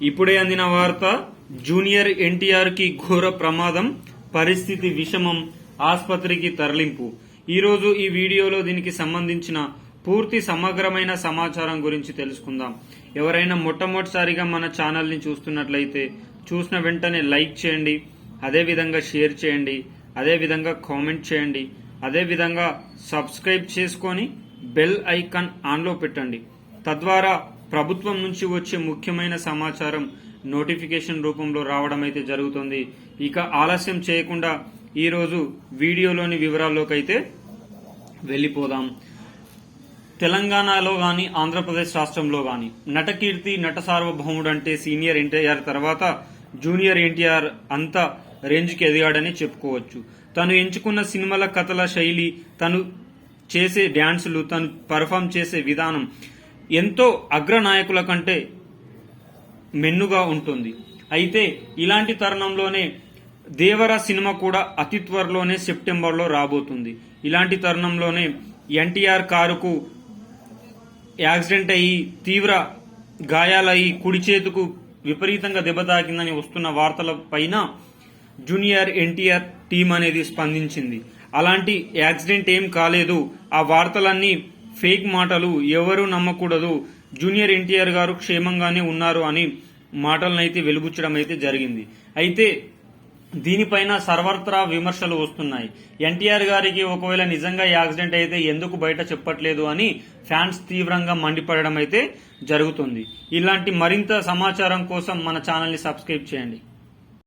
ఇప్పుడే అందిన వార్త జూనియర్ ఎన్టీఆర్కి ఘోర ప్రమాదం పరిస్థితి విషమం ఆసుపత్రికి తరలింపు. ఈరోజు ఈ వీడియోలో దీనికి సంబంధించిన పూర్తి సమగ్రమైన సమాచారం గురించి తెలుసుకుందాం. ఎవరైనా మొట్టమొదటిసారిగా మన ఛానల్ని చూస్తున్నట్లయితే చూసిన వెంటనే లైక్ చేయండి అదే విధంగా షేర్ చేయండి అదే విధంగా కామెంట్ చేయండి అదే విధంగా సబ్స్క్రైబ్ చేసుకొని బెల్ ఐకాన్ ఆన్లో పెట్టండి. తద్వారా ప్రభుత్వం నుంచి వచ్చే ముఖ్యమైన సమాచారం నోటిఫికేషన్ రూపంలో రావడం అయితే జరుగుతుంది. ఇక ఆలస్యం చేయకుండా ఈరోజు వీడియోలోని వివరాల్లోకి అయితే వెళ్ళిపోదాం. తెలంగాణలో కానీ ఆంధ్రప్రదేశ్ రాష్ట్రంలో కానీ నటకీర్తి నట సార్వభౌముడు అంటే సీనియర్ ఎన్టీఆర్ తర్వాత జూనియర్ ఎన్టీఆర్ అంత రేంజ్కి ఎదిగాడని చెప్పుకోవచ్చు. తను ఎంచుకున్న సినిమాల కథల శైలి తను చేసే డ్యాన్సులు తను పర్ఫామ్ చేసే విధానం ఎంతో అగ్రనాయకుల కంటే మెన్నుగా ఉంటుంది. అయితే ఇలాంటి తరుణంలోనే దేవర సినిమా కూడా అతి త్వరలోనే సెప్టెంబర్లో రాబోతుంది. ఇలాంటి తరుణంలోనే ఎన్టీఆర్ కారుకు యాక్సిడెంట్ అయ్యి తీవ్ర గాయాలయ్యి కుడి చేతుకు విపరీతంగా దెబ్బ తాకిందని వస్తున్న వార్తల పైన జూనియర్ ఎన్టీఆర్ టీం అనేది స్పందించింది. అలాంటి యాక్సిడెంట్ ఏం కాలేదు. ఆ వార్తలన్నీ ఫేక్ మాటలు ఎవరు నమ్మకూడదు. జూనియర్ ఎన్టీఆర్ గారు క్షేమంగానే ఉన్నారు అని మాటలనైతే వెలుగుచ్చడం అయితే జరిగింది. అయితే దీనిపైన సర్వత్రా విమర్శలు వస్తున్నాయి. ఎన్టీఆర్ గారికి ఒకవేళ నిజంగా యాక్సిడెంట్ అయితే ఎందుకు బయట చెప్పట్లేదు అని ఫ్యాన్స్ తీవ్రంగా మండిపడడం అయితే జరుగుతుంది. ఇలాంటి మరింత సమాచారం కోసం మన ఛానల్ని సబ్స్క్రైబ్ చేయండి.